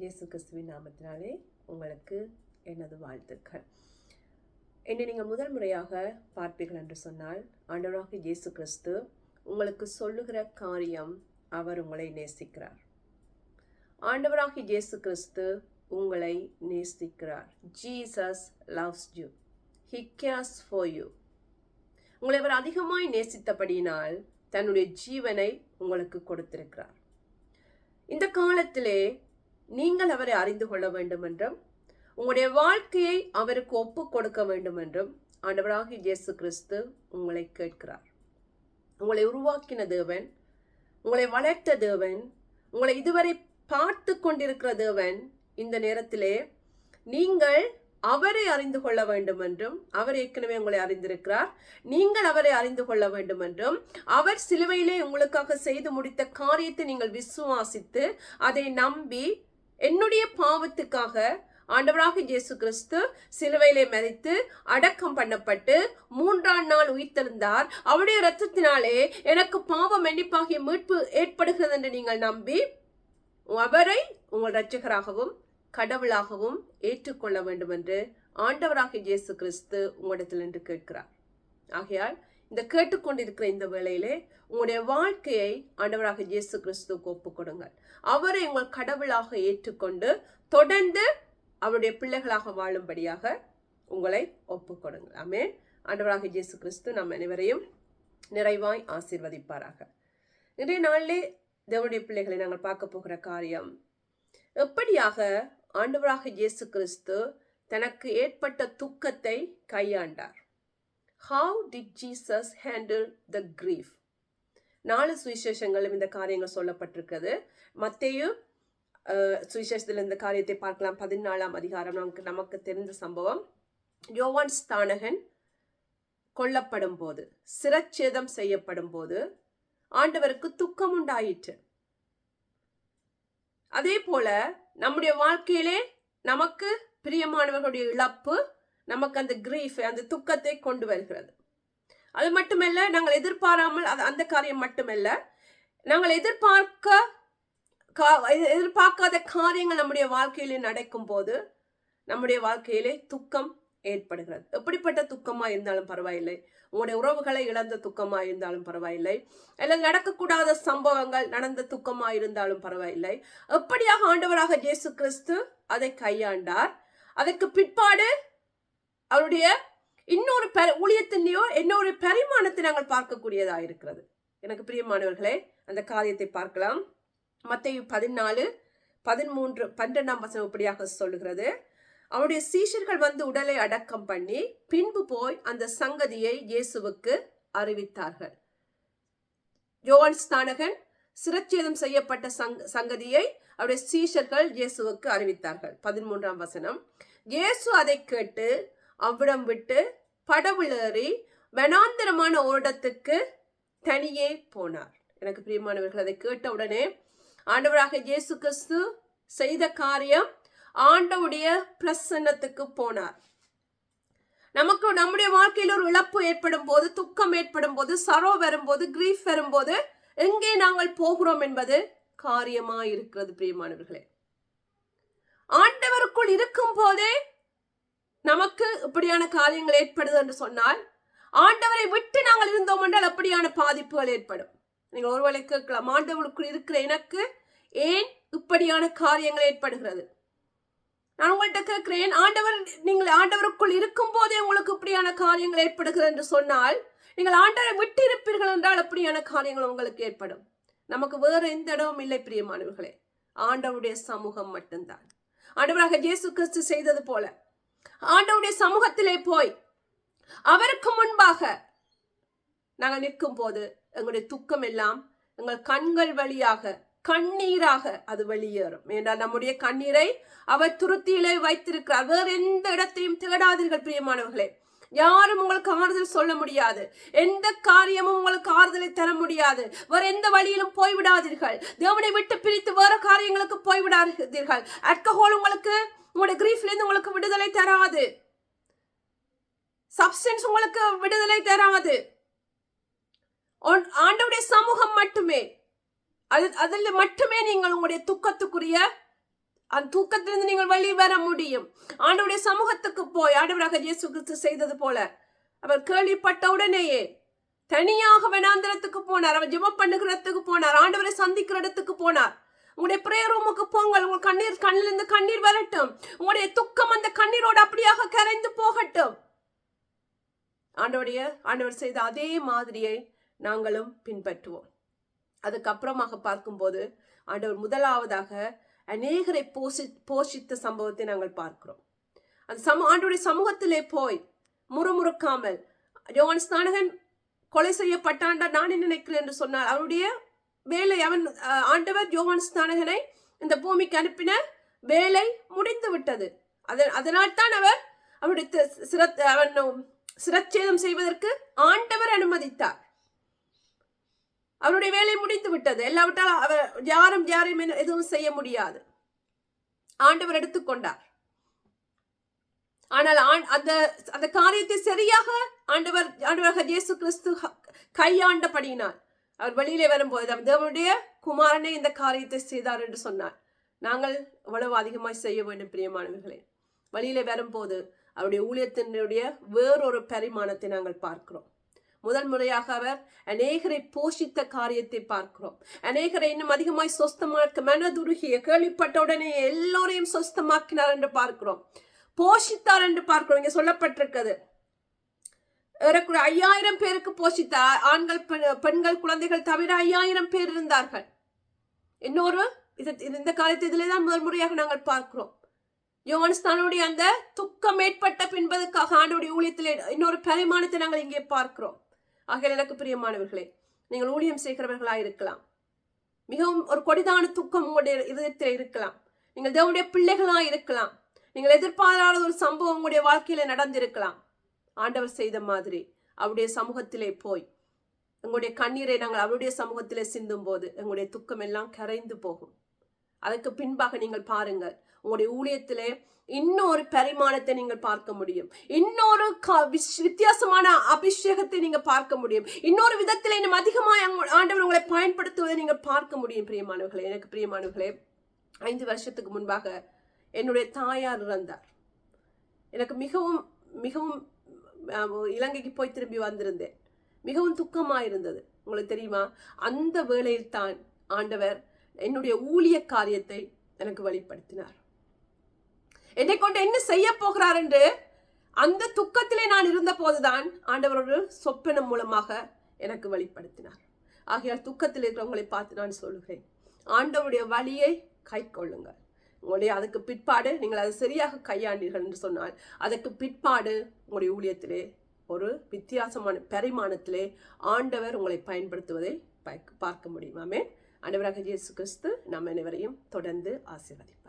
இயேசு கிறிஸ்துவின் நாமத்தினாலே உங்களுக்கு எனது வாழ்த்துக்கள். என்னை நீங்கள் முதல் முறையாக பார்ப்பீர்கள் என்று சொன்னால் ஆண்டவராக இயேசு கிறிஸ்து உங்களுக்கு சொல்லுகிற காரியம் அவர் உங்களை நேசிக்கிறார். ஆண்டவராக இயேசு கிறிஸ்து உங்களை நேசிக்கிறார். Jesus loves you he cares for you உங்களை அவர் அதிகமாய் நேசித்தபடியினால் தன்னுடைய ஜீவனை உங்களுக்கு கொடுத்திருக்கிறார். இந்த காலத்திலே நீங்கள் அவரை அறிந்து கொள்ள வேண்டும் என்றும் உங்களுடைய வாழ்க்கையை அவருக்கு ஒப்பு கொடுக்க வேண்டும் என்றும் ஆண்டவராக இயேசு கிறிஸ்து உங்களை கேட்கிறார். உங்களை உருவாக்கின தேவன் உங்களை வளர்த்த தேவன் உங்களை இதுவரை பார்த்து கொண்டிருக்கிற தேவன் இந்த நேரத்திலே நீங்கள் அவரை அறிந்து கொள்ள வேண்டும் என்றும் அவர் ஏற்கனவே உங்களை அறிந்திருக்கிறார். நீங்கள் அவரை அறிந்து கொள்ள வேண்டும் என்றும் அவர் சிலுவையிலே உங்களுக்காக செய்து முடித்த காரியத்தை நீங்கள் விசுவாசித்து அதை நம்பி என்னுடைய பாவத்துக்காக ஆண்டவராக இயேசு கிறிஸ்து சிலுவையிலே மறித்து அடக்கம் பண்ணப்பட்டு மூன்றாம் நாள் உயிர்த்தெழுந்தார். அவருடைய ரத்தத்தினாலே எனக்கு பாவ மன்னிப்பாகிய மீட்பு ஏற்படுகிறது என்று நீங்கள் நம்பி அவரை உங்கள் ரட்சகராகவும் கடவுளாகவும் ஏற்றுக்கொள்ள வேண்டும் என்று ஆண்டவராக இயேசு கிறிஸ்து உங்களிடத்தில் என்று கேட்கிறார். ஆகையால் இந்த கேட்டுக்கொண்டிருக்கிற இந்த வேளையிலே உங்களுடைய வாழ்க்கையை ஆண்டவராக இயேசு கிறிஸ்துவுக்கு ஒப்பு கொடுங்கள் அவரை உங்கள் கடவுளாக ஏற்றுக்கொண்டு தொடர்ந்து அவருடைய பிள்ளைகளாக வாழும்படியாக உங்களை ஒப்பு கொடுங்கள் ஆமே ஆண்டவராக இயேசு கிறிஸ்து நம் அனைவரையும் நிறைவாய் ஆசீர்வதிப்பாராக. இன்றைய நாளிலே தேவனுடைய பிள்ளைகளை நாங்கள் பார்க்க போகிற காரியம் எப்படியாக ஆண்டவராக இயேசு கிறிஸ்து தனக்கு ஏற்பட்ட துக்கத்தை கையாண்டார்? How did Jesus handle the grief நாலு சுவிசேஷங்களும் இந்த காரியங்கள் சொல்லப்பட்டிருக்கிறது. மத்தையும் சுவிசேஷத்தில் இந்த காரியத்தை பார்க்கலாம். பதினாலாம் அதிகாரம் நமக்கு நமக்கு தெரிந்த சம்பவம். யோவான் ஸ்தானகன் கொல்லப்படும் போது சிரச்சேதம் செய்யப்படும் போது ஆண்டவருக்கு துக்கம் உண்டாயிற்று அதே போல நம்முடைய வாழ்க்கையிலே நமக்கு பிரியமானவர்களுடைய இழப்பு நமக்கு அந்த கிரீஃப் அந்த துக்கத்தை கொண்டு வருகிறது. அது மட்டுமல்ல நாங்கள் எதிர்பாராமல் அது அந்த காரியம் மட்டுமல்ல நாங்கள் எதிர்பார்க்க கா- எதிர்பார்க்காத காரியங்கள் நம்முடைய வாழ்க்கையிலே நடக்கும் போது நம்முடைய வாழ்க்கையிலே துக்கம் ஏற்படுகிறது. எப்படிப்பட்ட துக்கமாக இருந்தாலும் பரவாயில்லை. உங்களுடைய உறவுகளை இழந்த துக்கமாக இருந்தாலும் பரவாயில்லை. அல்லது நடக்கக்கூடாத சம்பவங்கள் நடந்த துக்கமாக இருந்தாலும் பரவாயில்லை. எப்படியாக ஆண்டவராக இயேசு கிறிஸ்து அதை கையாண்டார்? அதற்கு பிற்பாடு அவருடைய இன்னொரு பெ ஊழியத்திலேயோ இன்னொரு பரிமாணத்தை நாங்கள் பார்க்கக்கூடியதாக இருக்கிறது. எனக்கு பிரியமானவர்களே அந்த காரியத்தை பார்க்கலாம். மத்தேயு பதினாலு பதிமூன்று பன்னிரெண்டாம் வசனம் இப்படியாக சொல்லுகிறது. அவருடைய சீஷர்கள் வந்து உடலை அடக்கம் பண்ணி பின்பு போய் அந்த சங்கதியை இயேசுவுக்கு அறிவித்தார்கள். யோவான் ஸ்தானகன் சிரச்சேதம் செய்யப்பட்ட சங் சங்கதியை அவருடைய சீஷர்கள் இயேசுவுக்கு அறிவித்தார்கள். பதிமூன்றாம் வசனம். இயேசு அதை கேட்டு அவ்விடம் விட்டு படவுளேறி வனாந்தரமான ஓடத்துக்கு தனியே போனார். எனக்கு பிரியமானவர்கள் அதை கேட்ட உடனே ஆண்டவராக இயேசு கிறிஸ்து செய்த காரியம் ஆண்டவுடைய பிரசன்னத்துக்கு போனார். நமக்கு நம்முடைய வாழ்க்கையில் ஒரு இழப்பு ஏற்படும் போது துக்கம் ஏற்படும் போது சரோ வரும்போது கிரீஃப் வரும்போது எங்கே நாங்கள் போகிறோம் என்பது காரியமா இருக்கிறது பிரியமானவர்களே. ஆண்டவருக்குள் இருக்கும் போதே நமக்கு இப்படியான காரியங்கள் ஏற்படுது என்று சொன்னால் ஆண்டவரை விட்டு நாங்கள் இருந்தோம் என்றால் அப்படியான பாதிப்புகள் ஏற்படும். நீங்கள் ஒருவேளை கேட்கலாம் ஆண்டவருக்குள் இருக்கிற எனக்கு ஏன் இப்படியான காரியங்கள் ஏற்படுகிறது? நான் உங்கள்கிட்ட கேட்கிறேன் ஆண்டவர் நீங்கள் ஆண்டவருக்குள் இருக்கும் போதே உங்களுக்கு இப்படியான காரியங்கள் ஏற்படுகிறது என்று சொன்னால் நீங்கள் ஆண்டவரை விட்டு இருப்பீர்கள் என்றால் அப்படியான காரியங்கள் உங்களுக்கு ஏற்படும். நமக்கு வேற எந்த இடமும் இல்லை பிரியமானவர்களே. ஆண்டவருடைய சமூகம் மட்டும்தான். ஆண்டவராக இயேசு கிறிஸ்து செய்தது போல. ஆண்டவருடைய சமூகத்திலே போய் அவருக்கு முன்பாக நாங்கள் நிற்கும் போது எங்களுடைய துக்கம் எல்லாம் எங்கள் கண்கள் வழியாக கண்ணீராக அது வெளியேறும். ஏன்றால் நம்முடைய கண்ணீரை அவர் துருத்தியிலே வைத்திருக்கிறார். வேறு எந்த இடத்தையும் தேடாதீர்கள் பிரியமானவர்களே. யாரும் உங்களுக்கு ஆறுதல் சொல்ல முடியாது. எந்த காரியமும் உங்களுக்கு ஆறுதலை தர முடியாது. வேற எந்த வழியிலும் போய்விடாதீர்கள். தேவனை விட்டு பிரித்து வேற காரியங்களுக்கு போய்விடாதீர்கள். அல்கஹால் உங்களுக்கு உங்களுடைய கிரீஃப்ல இருந்து உங்களுக்கு விடுதலை தராது. சப்ஸ்டன்ஸ் உங்களுக்கு விடுதலை தராது. ஆண்டவுடைய சமூகம் மட்டுமே. அது அதில் மட்டுமே நீங்கள் உங்களுடைய துக்கத்துக்குரிய அந்த தூக்கத்திலிருந்து நீங்கள் வெளியே வர முடியும். ஆண்டவருடைய சமூகத்துக்கு போய் ஆண்டவராக இயேசு கிறிஸ்து செய்தது போல அவர் கேள்விப்பட்ட உடனேயே தனியாக வனாந்திரத்துக்கு போனார். அவர் ஜெபம் பண்ணுகிறதுக்கு போனார். ஆண்டவரை சந்திக்கிற இடத்துக்கு போனார். உங்களுடைய பிரேயர் ரூமுக்கு போங்கள். உங்கள் கண்ணீர் கண்ணிலிருந்து கண்ணீர் வரட்டும். உங்களுடைய துக்கம் அந்த கண்ணீரோடு அப்படியாக கரைந்து போகட்டும். ஆண்டவுடைய ஆண்டவர் செய்த அதே மாதிரியை நாங்களும் பின்பற்றுவோம். அதுக்கப்புறமாக பார்க்கும்போது ஆண்டவர் முதலாவதாக அநேகரை போஷி போஷித்த சம்பவத்தை நாங்கள் பார்க்கிறோம். அந்த சம ஆண்டுடைய சமூகத்திலே போய் முறுமுறுக்காமல் யோவான் ஸ்நானகன் கொலை செய்யப்பட்டாண்டா நான் நினைக்கிறேன் என்று சொன்னார். அவருடைய வேலை அவன் ஆண்டவர் யோவான் ஸ்நானகனை இந்த பூமிக்கு அனுப்பின வேலை முடிந்து விட்டது. அதன் அதனால் தான் அவர் அவருடைய சிர அவன் சிரச்சேதம் செய்வதற்கு ஆண்டவர் அனுமதித்தார். அவருடைய வேலை முடிந்து விட்டது. எல்லாவிட்டால் அவர் யாரும் யாரையும் எதுவும் செய்ய முடியாது. ஆண்டவர் எடுத்துக்கொண்டார் ஆனால் ஆண்- அந்த அந்த காரியத்தை சரியாக ஆண்டவர் ஆண்டவராக இயேசு கிறிஸ்து ஹ- கையாண்டபடியினார் அவர் வெளியிலே வரும்போது அவர் தேவனுடைய குமாரனே இந்த காரியத்தை செய்தார் என்று சொன்னார். நாங்கள் எவ்வளவு அதிகமாய் செய்ய வேண்டும் பிரியமானவர்களே. வழியிலே வரும்போது அவருடைய ஊழியத்தினுடைய வேறொரு பரிமாணத்தை நாங்கள் பார்க்கிறோம். முதல் முறையாக அவர் அநேகரை போஷித்த காரியத்தை பார்க்கிறோம். அநேகரை இன்னும் அதிகமாய் சொஸ்தமாக்க மனதுருகிய கேள்விப்பட்ட உடனே எல்லோரையும் சொஸ்தமாக்கினார் என்று பார்க்கிறோம். போஷித்தார் என்று பார்க்கிறோம். இங்க சொல்லப்பட்டிருக்கிறது. ஏறக்குறைய ஐயாயிரம் பேருக்கு போஷித்தார் ஆண்கள் பெண்- பெண்கள் குழந்தைகள் தவிர ஐயாயிரம் பேர் இருந்தார்கள். இன்னொரு இது இந்த காலத்து இதிலே தான் முதல் முறையாக நாங்கள் பார்க்கிறோம். யோவான்ஸ்தானுடைய அந்த துக்கம் ஏற்பட்ட பின்பதுக்காக ஆண்டுடைய ஊழியத்தில் இன்னொரு பரிமாணத்தை நாங்கள் இங்கே பார்க்கிறோம். ஆகிய எனக்கு பிரியமானவர்களே நீங்கள் ஊழியம் செய்கிறவர்களாக இருக்கலாம். மிகவும் ஒரு கொடிதான துக்கம் உங்களுடைய இதயத்தில் இருக்கலாம். நீங்கள் தேவனுடைய பிள்ளைகளாக இருக்கலாம். நீங்கள் எதிர்பாராத ஒரு சம்பவம் உங்களுடைய வாழ்க்கையில நடந்திருக்கலாம். ஆண்டவர் செய்த மாதிரி அவருடைய சமூகத்திலே போய் எங்களுடைய கண்ணீரை நாங்கள் அவருடைய சமூகத்திலே சிந்தும் போது எங்களுடைய துக்கம் எல்லாம் கரைந்து போகும். அதற்கு பின்பாக நீங்கள் பாருங்கள். உங்களுடைய ஊழியத்திலே இன்னொரு பரிமாணத்தை நீங்கள் பார்க்க முடியும். இன்னொரு வித்தியாசமான அபிஷேகத்தை நீங்கள் பார்க்க முடியும். இன்னொரு விதத்தில் இன்னும் அதிகமாக ஆண்டவர் உங்களை பயன்படுத்துவதை நீங்கள் பார்க்க முடியும் பிரியமானவர்களே. எனக்கு பிரியமானவர்களே ஐந்து வருஷத்துக்கு முன்பாக என்னுடைய தாயார் இறந்தார். எனக்கு மிகவும் மிகவும் இலங்கைக்கு போய் திரும்பி வந்திருந்தேன். மிகவும் துக்கமாக இருந்தது உங்களுக்கு தெரியுமா? அந்த வேளையில் தான் ஆண்டவர் என்னுடைய ஊழிய காரியத்தை எனக்கு வெளிப்படுத்தினார். என்னை கொண்டு என்ன செய்ய போகிறார் என்று அந்த துக்கத்திலே நான் இருந்த போதுதான் ஆண்டவர் ஒரு சொப்பனம் மூலமாக எனக்கு வெளிப்படுத்தினார். ஆகையால் துக்கத்தில் இருக்கிறவங்களை பார்த்து நான் சொல்லுகிறேன் ஆண்டவருடைய வழியை கை கொள்ளுங்கள். உங்களுடைய அதுக்கு பிற்பாடு நீங்கள் அதை சரியாக கையாண்டீர்கள் என்று சொன்னால் அதற்கு பிற்பாடு உங்களுடைய ஊழியத்திலே ஒரு வித்தியாசமான பரிமாணத்திலே ஆண்டவர் உங்களை பயன்படுத்துவதை பார்க்க- முடியுமாமே அனைவராக இயேசு கிறிஸ்து நம்ம அனைவரையும் தொடர்ந்து ஆசீர்வதிப்பார்